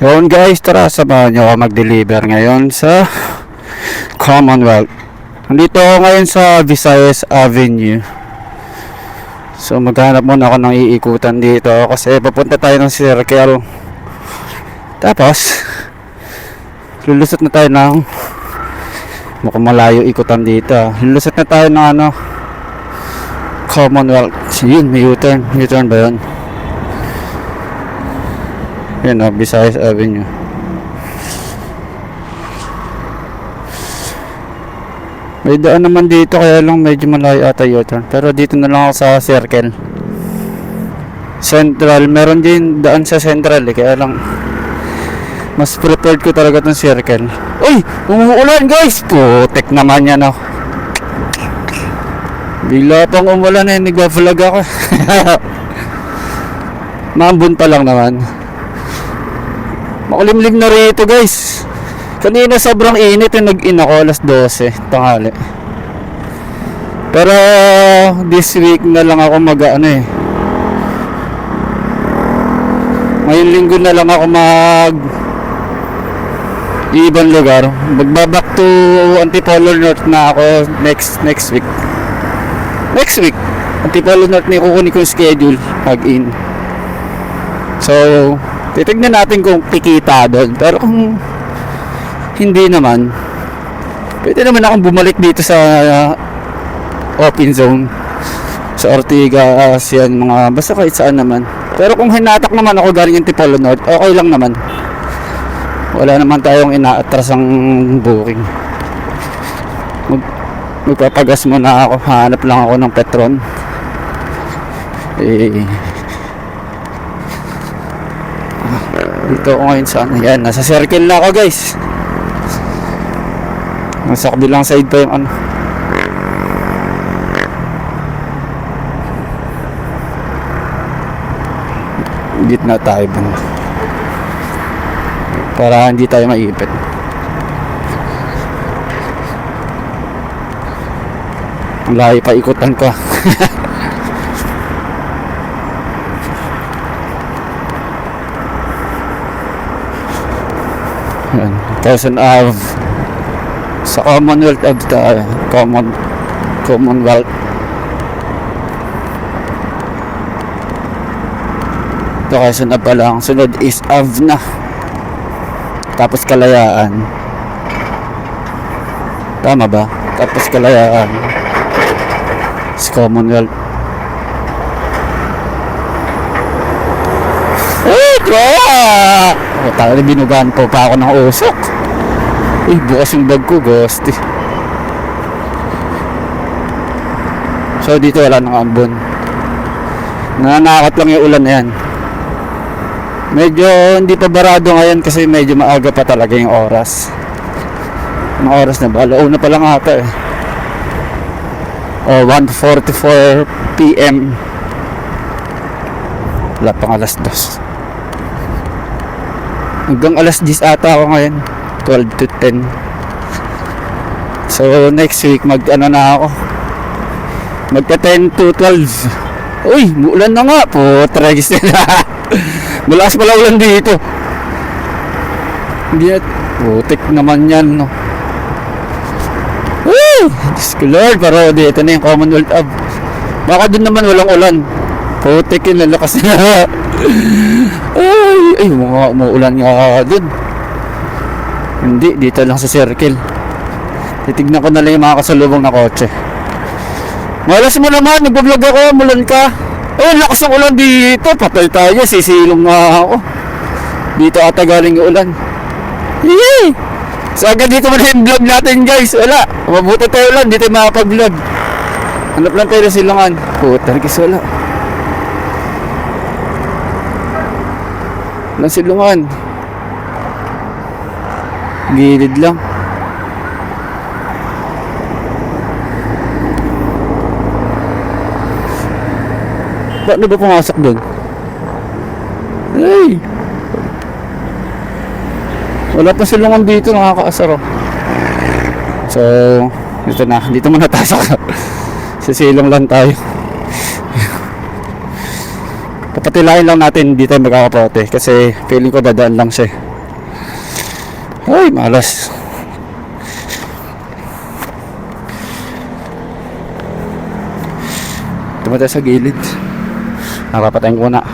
Yun guys, tara samahan nyo ako mag-deliver ngayon sa Commonwealth. Nandito ako ngayon sa Visayas Avenue. So maghanap muna ako ng iikutan dito kasi papunta tayo ng circle. Tapos, lulusot na tayo ng mukhang malayo ikutan dito. Lulusot na tayo ng ano, Commonwealth. Yun, may U-turn. U-turn ba yun? Yan o, Visayas Avenue. May daan naman dito kaya lang medyo malayo ata U-turn. Pero dito na lang ako sa circle. Central, meron din daan sa central eh, kaya lang mas prepared ko talaga tong circle. Uy! Umuulan guys! Putek naman yan oh. Bigla pang umulan eh, nagwa-vlog ako. Mambun pa lang naman. Makulimlim na rito guys. Kanina sobrang init yung nag-in ako alas 12 tanghali. Pero this week na lang ako mag ano eh. Ngayong linggo na lang ako mag ibang lugar. Magbabak to Antipolo North na ako next next week. Next week. Antipolo North na kukunin ko yung schedule pag in. So, titignan natin kung kikita doon. Pero kung hindi naman, pwede naman akong bumalik dito sa uh, open zone. Sa Ortigas, yan, mga, basta kahit saan naman. Pero kung hinatak naman ako galing yung Tipolo North, okay lang naman. Wala naman tayong inaatras ang booking. Mag, magpapagas muna ako, hanap lang ako ng Petron. Eh, Dito ako ngayon sa ano. Yan, nasa circle na ako guys. Nasa kabilang side pa yung ano. Gitna tayo banda. Para hindi tayo maipit. Layo pa ikutan ko. Yan. Quezon Ave. Sa Commonwealth of the Common Commonwealth. Ito Quezon Ave pa lang. Sunod is Ave na. Tapos Kalayaan. Tama ba? Tapos Kalayaan. Sa Commonwealth. Grabe! Oh, tayo na binugaan po pa ako ng usok. Eh, bukas yung bag ko, ghost. So, dito wala nang ambon. Nananakot lang yung ulan na yan. Medyo hindi pa barado ngayon kasi medyo maaga pa talaga yung oras. Anong oras na ba? Alauna pa lang ata eh. Oh, 1.44 p.m. Wala pang alas 2. Hanggang alas 10 ata ako ngayon. 12 to 10. So next week mag ano na ako. Magka 10 to 12. Uy, muulan na nga po. Tragis nila. Malakas pala ulan dito. Hindi na. Putik naman yan, no. Woo! Diyos ko Lord, pero dito na yung Commonwealth Hub. Baka doon naman walang ulan. Putik yun, lalakas na. ay, ay, mga umuulan nga doon. Hindi, dito lang sa circle. Titignan ko na lang yung mga kasalubong na kotse. Malas mo naman, nagbablog ako, mulan ka. Eh, lakas ng ulan dito. Patay tayo, sisilong nga ako. Dito ata galing yung ulan. Yay! So agad dito muna yung vlog natin guys. Wala. Mabuti tayo lang, dito makapag-vlog. Hanap lang tayo ng silungan. Puta, nagkis wala. Walang silungan. Gilid lang. Paano ba pumasok doon? Hey! Wala pa silungan dito, nakakaasar oh. So, dito na. Dito muna tayo sa sisilong lang tayo. Kapatilayin lang natin, hindi tayo magkakaprote. Kasi feeling ko dadaan lang siya. Ay, malas. Tumata sa gilid. Nakapatayin ko na.